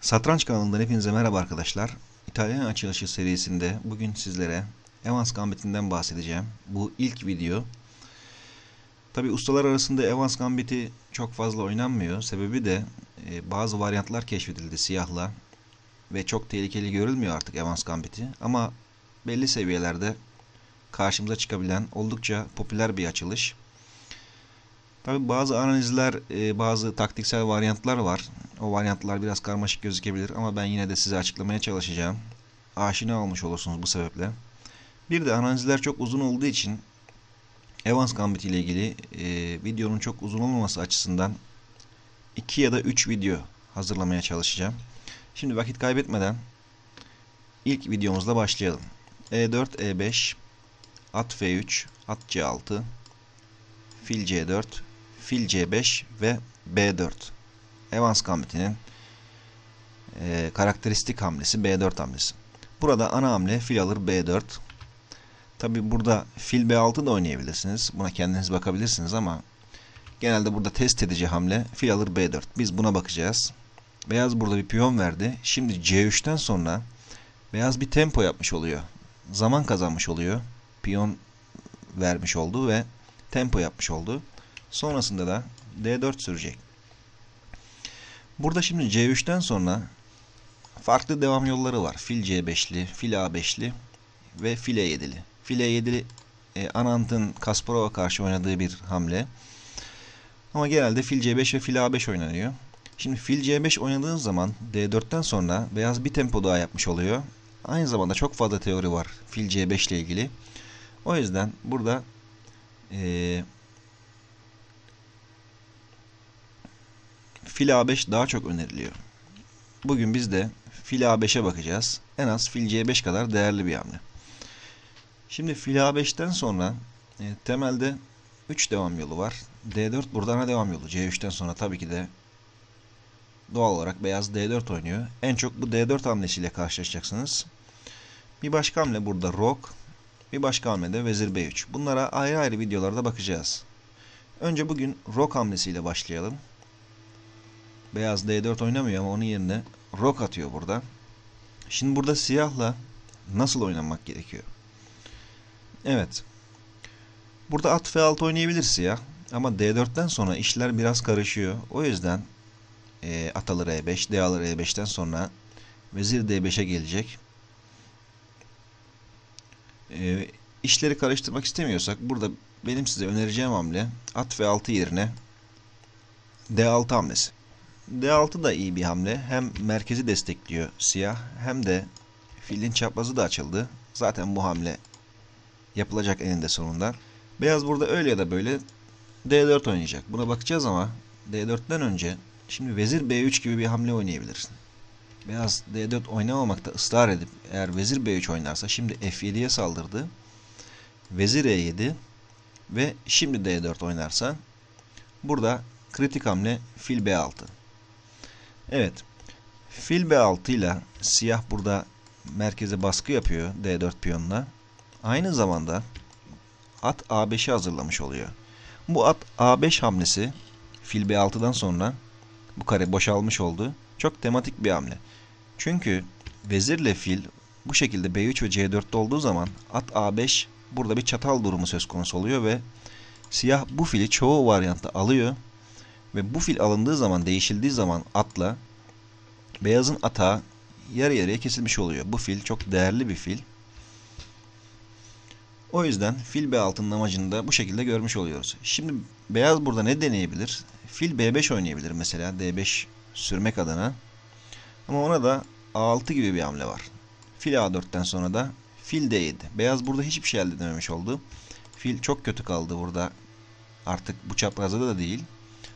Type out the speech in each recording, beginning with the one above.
Satranç kanalından hepinize merhaba arkadaşlar. İtalyan açılışı serisinde bugün sizlere Evans Gambit'inden bahsedeceğim. Bu ilk video. Tabi ustalar arasında Evans Gambit'i çok fazla oynanmıyor. Sebebi de e, bazı varyantlar keşfedildi siyahla. Ve çok tehlikeli görülmüyor artık Evans Gambit'i. Ama belli seviyelerde karşımıza çıkabilen oldukça popüler bir açılış. Tabi bazı analizler, e, bazı taktiksel varyantlar var. O varyantlar biraz karmaşık gözükebilir ama ben yine de size açıklamaya çalışacağım. Aşina olmuş olursunuz bu sebeple. Bir de analizler çok uzun olduğu için Evans Gambit ile ilgili e, videonun çok uzun olmaması açısından 2 ya da 3 video hazırlamaya çalışacağım. Şimdi vakit kaybetmeden ilk videomuzla başlayalım. E4, E5, at F3, at C6, fil C4, fil C5 ve B4. Evans Gambit'inin e, karakteristik hamlesi B4 hamlesi. Burada ana hamle fil alır B4. Tabi burada fil B6 da oynayabilirsiniz. Buna kendiniz bakabilirsiniz ama genelde burada test edici hamle fil alır B4. Biz buna bakacağız. Beyaz burada bir piyon verdi. Şimdi C3'ten sonra beyaz bir tempo yapmış oluyor. Zaman kazanmış oluyor. Piyon vermiş oldu ve tempo yapmış oldu. Sonrasında da D4 sürecek. Burada şimdi C3'ten sonra farklı devam yolları var. Fil C5'li, fil A5'li ve fil E7'li. Fil E7'li e, Anant'ın Kasparov'a karşı oynadığı bir hamle. Ama genelde fil C5 ve fil A5 oynanıyor. Şimdi fil C5 oynadığın zaman D4'ten sonra beyaz bir tempo daha yapmış oluyor. Aynı zamanda çok fazla teori var fil C5 ile ilgili. O yüzden burada e, fil A5 daha çok öneriliyor. Bugün biz de fil A5'e bakacağız. En az fil C5 kadar değerli bir hamle. Şimdi fil A5'ten sonra e, temelde 3 devam yolu var. D4 burada ana devam yolu. C3'ten sonra tabii ki de doğal olarak beyaz D4 oynuyor. En çok bu D4 hamlesiyle karşılaşacaksınız. Bir başka hamle burada Rok. Bir başka hamle de Vezir B3. Bunlara ayrı ayrı videolarda bakacağız. Önce bugün Rok hamlesiyle başlayalım. Beyaz D4 oynamıyor ama onun yerine Rok atıyor burada. Şimdi burada siyahla nasıl oynanmak gerekiyor? Evet. Burada at F6 oynayabilir siyah. Ama D4'ten sonra işler biraz karışıyor. O yüzden e, at alır E5, D alır E5'ten sonra Vezir D5'e gelecek. E, işleri karıştırmak istemiyorsak burada benim size önereceğim hamle at F6 yerine D6 hamlesi. D6 da iyi bir hamle. Hem merkezi destekliyor siyah hem de filin çaprazı da açıldı. Zaten bu hamle yapılacak eninde sonunda. Beyaz burada öyle ya da böyle D4 oynayacak. Buna bakacağız ama D4'ten önce şimdi vezir B3 gibi bir hamle oynayabilirsin. Beyaz D4 oynamamakta ısrar edip eğer vezir B3 oynarsa şimdi F7'ye saldırdı. Vezir E7 ve şimdi D4 oynarsa burada kritik hamle fil B6. Evet. Fil B6 ile siyah burada merkeze baskı yapıyor D4 piyonuna. Aynı zamanda at A5'i hazırlamış oluyor. Bu at A5 hamlesi fil B6'dan sonra bu kare boşalmış oldu. Çok tematik bir hamle. Çünkü vezirle fil bu şekilde B3 ve C4'te olduğu zaman at A5 burada bir çatal durumu söz konusu oluyor ve siyah bu fili çoğu varyantta alıyor ve bu fil alındığı zaman değişildiği zaman atla beyazın atağı yarı yarıya kesilmiş oluyor. Bu fil çok değerli bir fil. O yüzden fil B6'nın amacını da bu şekilde görmüş oluyoruz. Şimdi beyaz burada ne deneyebilir? Fil B5 oynayabilir mesela D5 sürmek adına. Ama ona da A6 gibi bir hamle var. Fil A4'ten sonra da fil D7. Beyaz burada hiçbir şey elde edememiş oldu. Fil çok kötü kaldı burada. Artık bu çaprazda da değil.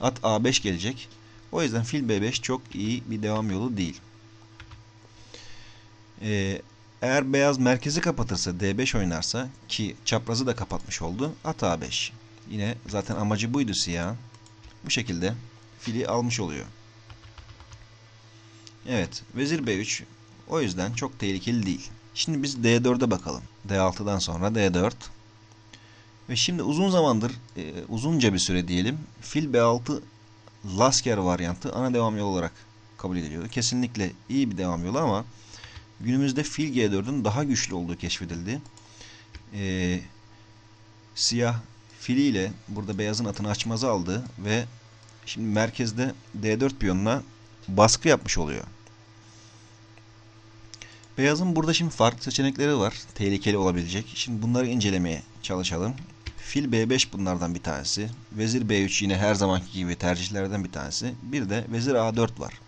At A5 gelecek. O yüzden fil B5 çok iyi bir devam yolu değil. Ee, eğer beyaz merkezi kapatırsa D5 oynarsa ki çaprazı da kapatmış oldu. At A5. Yine zaten amacı buydu siyah. Bu şekilde fili almış oluyor. Evet. Vezir B3 o yüzden çok tehlikeli değil. Şimdi biz D4'e bakalım. D6'dan sonra D4. Ve şimdi uzun zamandır e, uzunca bir süre diyelim fil B6 Lasker varyantı ana devam yol olarak kabul ediliyordu. Kesinlikle iyi bir devam yolu ama günümüzde fil G4'ün daha güçlü olduğu keşfedildi. Ee, siyah filiyle burada beyazın atını açmazı aldı ve şimdi merkezde D4 piyonuna baskı yapmış oluyor. Beyazın burada şimdi farklı seçenekleri var. Tehlikeli olabilecek. Şimdi bunları incelemeye çalışalım. Fil B5 bunlardan bir tanesi. Vezir B3 yine her zamanki gibi tercihlerden bir tanesi. Bir de vezir A4 var.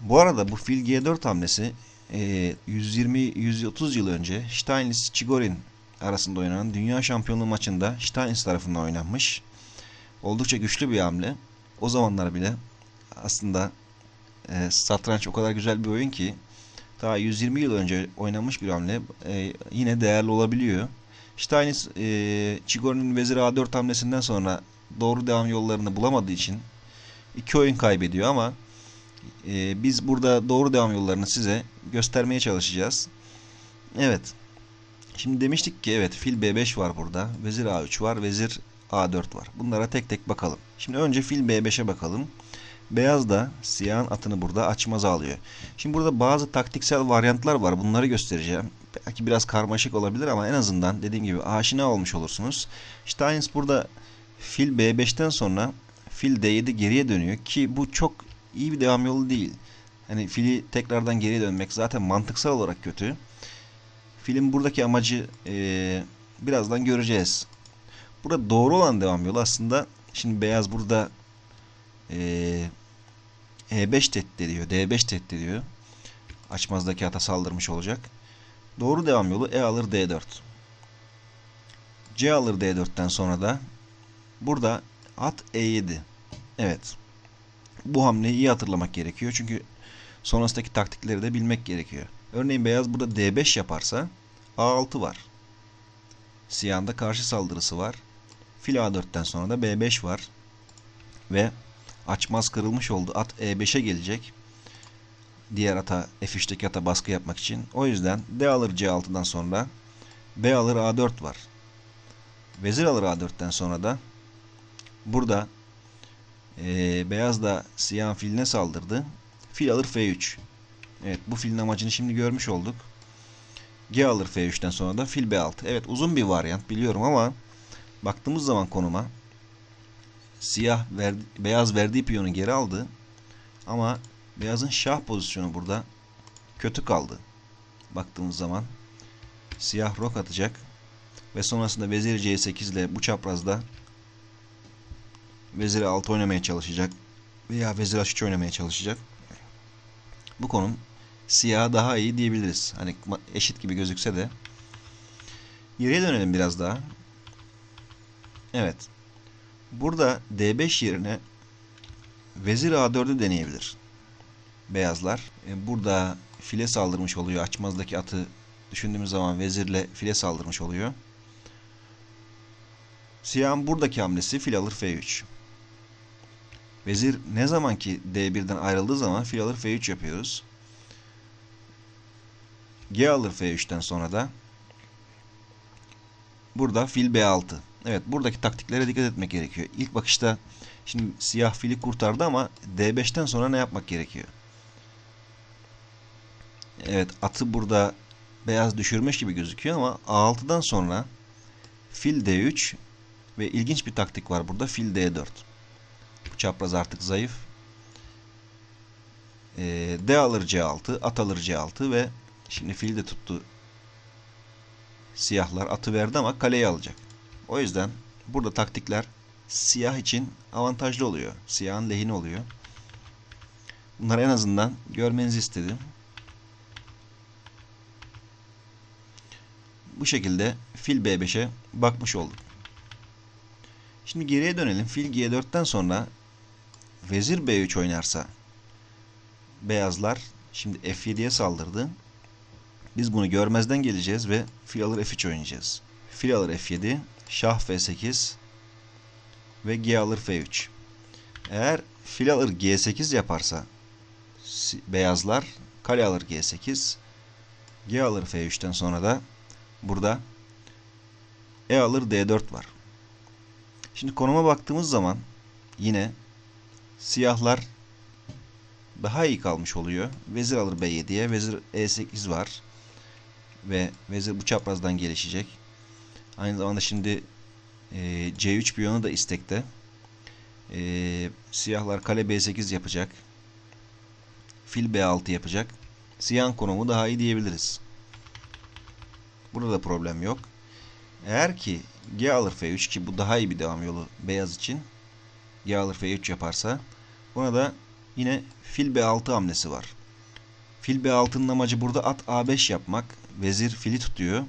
Bu arada bu fil G4 hamlesi 120-130 yıl önce Steinitz Chigorin arasında oynanan dünya şampiyonluğu maçında Steinitz tarafından oynanmış. Oldukça güçlü bir hamle. O zamanlar bile aslında e, satranç o kadar güzel bir oyun ki daha 120 yıl önce oynanmış bir hamle e, yine değerli olabiliyor. Steinitz e, Chigorin'in vezir A4 hamlesinden sonra doğru devam yollarını bulamadığı için iki oyun kaybediyor ama e, biz burada doğru devam yollarını size göstermeye çalışacağız. Evet. Şimdi demiştik ki evet fil B5 var burada. Vezir A3 var. Vezir A4 var. Bunlara tek tek bakalım. Şimdi önce fil B5'e bakalım. Beyaz da siyahın atını burada açmaz alıyor. Şimdi burada bazı taktiksel varyantlar var. Bunları göstereceğim. Belki biraz karmaşık olabilir ama en azından dediğim gibi aşina olmuş olursunuz. Steins burada fil B5'ten sonra fil D7 geriye dönüyor ki bu çok iyi bir devam yolu değil. Hani fili tekrardan geriye dönmek zaten mantıksal olarak kötü. Filin buradaki amacı e, birazdan göreceğiz. Burada doğru olan devam yolu aslında şimdi beyaz burada e, E5 tehdit ediyor. D5 tehdit ediyor. Açmazdaki ata saldırmış olacak. Doğru devam yolu E alır D4. C alır D4'ten sonra da burada at E7. Evet. Bu hamleyi iyi hatırlamak gerekiyor. Çünkü sonrasındaki taktikleri de bilmek gerekiyor. Örneğin beyaz burada D5 yaparsa A6 var. Siyahın da karşı saldırısı var. Fil A4'ten sonra da B5 var. Ve açmaz kırılmış oldu. At E5'e gelecek. Diğer ata F3'teki ata baskı yapmak için. O yüzden D alır C6'dan sonra B alır A4 var. Vezir alır A4'ten sonra da burada e, beyaz da siyahın filine saldırdı. Fil alır F3. Evet bu filin amacını şimdi görmüş olduk. G alır F3'ten sonra da fil B6. Evet uzun bir varyant biliyorum ama baktığımız zaman konuma siyah verdi, beyaz verdiği piyonu geri aldı. Ama beyazın şah pozisyonu burada kötü kaldı. Baktığımız zaman siyah rok atacak ve sonrasında vezir C8 ile bu çaprazda vezir 6 oynamaya çalışacak veya vezir H3 oynamaya çalışacak. Bu konum siyah daha iyi diyebiliriz. Hani eşit gibi gözükse de. Geriye dönelim biraz daha. Evet. Burada D5 yerine Vezir A4'ü deneyebilir. Beyazlar. E, burada file saldırmış oluyor. Açmazdaki atı düşündüğümüz zaman vezirle file saldırmış oluyor. Siyahın buradaki hamlesi fil alır F3. Vezir ne zaman ki D1'den ayrıldığı zaman fil alır F3 yapıyoruz. G alır F3'ten sonra da burada fil B6. Evet buradaki taktiklere dikkat etmek gerekiyor. İlk bakışta şimdi siyah fili kurtardı ama D5'ten sonra ne yapmak gerekiyor? Evet atı burada beyaz düşürmüş gibi gözüküyor ama A6'dan sonra fil D3 ve ilginç bir taktik var burada fil D4. Bu çapraz artık zayıf. Ee, D alır C6, at alır C6 ve şimdi fil de tuttu. Siyahlar atı verdi ama kaleyi alacak. O yüzden burada taktikler siyah için avantajlı oluyor. Siyahın lehine oluyor. Bunları en azından görmenizi istedim. Bu şekilde fil B5'e bakmış olduk. Şimdi geriye dönelim. Fil G4'ten sonra vezir B3 oynarsa beyazlar şimdi F7'ye saldırdı. Biz bunu görmezden geleceğiz ve fil alır F3 oynayacağız. Fil alır F7, şah F8 ve G alır F3. Eğer fil alır G8 yaparsa beyazlar kale alır G8, G alır F3'ten sonra da burada E alır D4 var. Şimdi konuma baktığımız zaman yine siyahlar daha iyi kalmış oluyor. Vezir alır B7'ye. Vezir E8 var. Ve vezir bu çaprazdan gelişecek. Aynı zamanda şimdi e, C3 piyonu da istekte. E, siyahlar kale B8 yapacak. Fil B6 yapacak. Siyahın konumu daha iyi diyebiliriz. Burada da problem yok. Eğer ki G alır F3 ki bu daha iyi bir devam yolu beyaz için. G alır F3 yaparsa buna da yine fil B6 hamlesi var. Fil B6'nın amacı burada at A5 yapmak. Vezir fili tutuyor.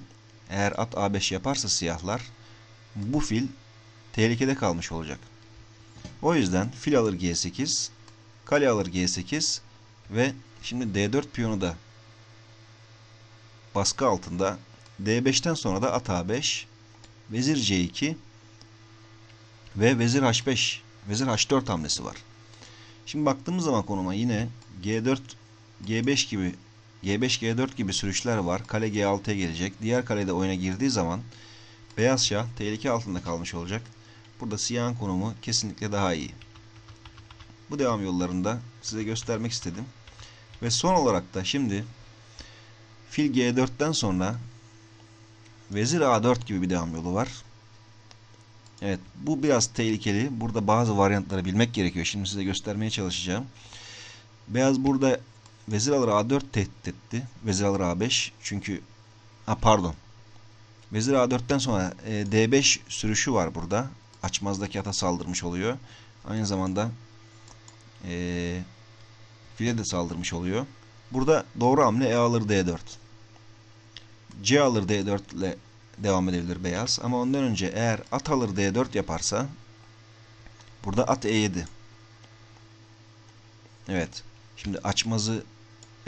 Eğer at A5 yaparsa siyahlar bu fil tehlikede kalmış olacak. O yüzden fil alır G8, kale alır G8 ve şimdi D4 piyonu da baskı altında. D5'ten sonra da at A5, vezir C2 ve vezir H5, vezir H4 hamlesi var. Şimdi baktığımız zaman konuma yine G4, G5 gibi G5, G4 gibi sürüşler var. Kale G6'ya gelecek. Diğer kalede oyuna girdiği zaman beyaz şah tehlike altında kalmış olacak. Burada siyahın konumu kesinlikle daha iyi. Bu devam yollarında size göstermek istedim. Ve son olarak da şimdi fil G4'ten sonra vezir A4 gibi bir devam yolu var. Evet bu biraz tehlikeli. Burada bazı varyantları bilmek gerekiyor. Şimdi size göstermeye çalışacağım. Beyaz burada vezir alır A4 tehdit etti. Vezir alır A5 çünkü ha pardon. Vezir A4'ten sonra e, D5 sürüşü var burada. Açmazdaki ata saldırmış oluyor. Aynı zamanda e, file de saldırmış oluyor. Burada doğru hamle E alır D4. C alır D4 ile devam edebilir beyaz. Ama ondan önce eğer at alır D4 yaparsa burada at E7. Evet. Şimdi açmazı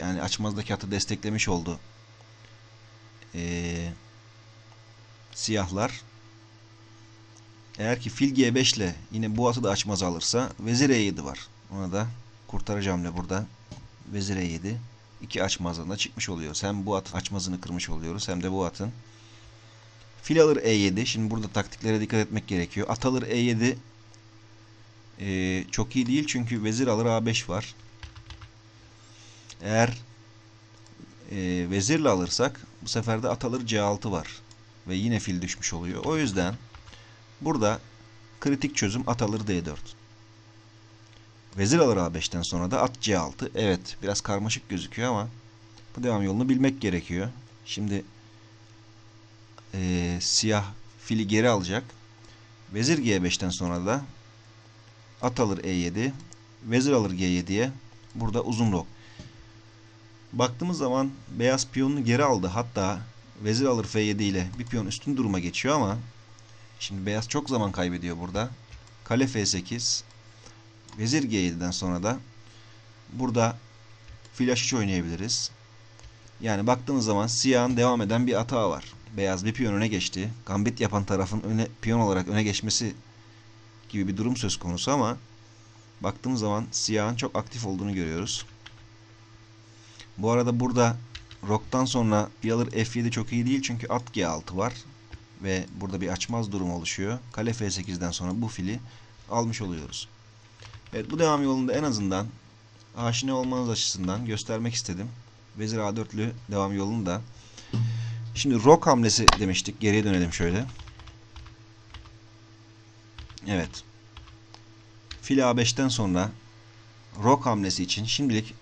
yani açmazdaki atı desteklemiş oldu. Ee, siyahlar. Eğer ki fil G5 ile yine bu atı da açmaz alırsa vezir E7 var. Ona da kurtarıcı hamle burada. Vezir E7. İki açmazdan da çıkmış oluyoruz. Hem bu at açmazını kırmış oluyoruz hem de bu atın. Fil alır E7. Şimdi burada taktiklere dikkat etmek gerekiyor. At alır E7 ee, çok iyi değil çünkü vezir alır A5 var. Eğer e, vezirle alırsak bu sefer de at alır C6 var. Ve yine fil düşmüş oluyor. O yüzden burada kritik çözüm at alır D4. Vezir alır A5'ten sonra da at C6. Evet biraz karmaşık gözüküyor ama bu devam yolunu bilmek gerekiyor. Şimdi e, siyah fili geri alacak. Vezir G5'ten sonra da at alır E7. Vezir alır G7'ye. Burada uzun rok. Baktığımız zaman beyaz piyonunu geri aldı. Hatta vezir alır F7 ile bir piyon üstün duruma geçiyor ama şimdi beyaz çok zaman kaybediyor burada. Kale F8 vezir G7'den sonra da burada fil H3 oynayabiliriz. Yani baktığımız zaman siyahın devam eden bir hata var. Beyaz bir piyon öne geçti. Gambit yapan tarafın öne, piyon olarak öne geçmesi gibi bir durum söz konusu ama baktığımız zaman siyahın çok aktif olduğunu görüyoruz. Bu arada burada Rock'tan sonra bir alır F7 çok iyi değil çünkü at G6 var. Ve burada bir açmaz durum oluşuyor. Kale F8'den sonra bu fili almış oluyoruz. Evet bu devam yolunda en azından aşina olmanız açısından göstermek istedim. Vezir A4'lü devam yolunu da. Şimdi rock hamlesi demiştik. Geriye dönelim şöyle. Evet. Fil A5'ten sonra rock hamlesi için şimdilik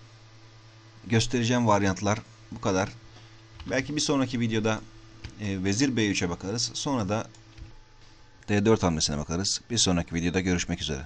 göstereceğim varyantlar bu kadar. Belki bir sonraki videoda e, vezir B3'e bakarız. Sonra da D4 hamlesine bakarız. Bir sonraki videoda görüşmek üzere.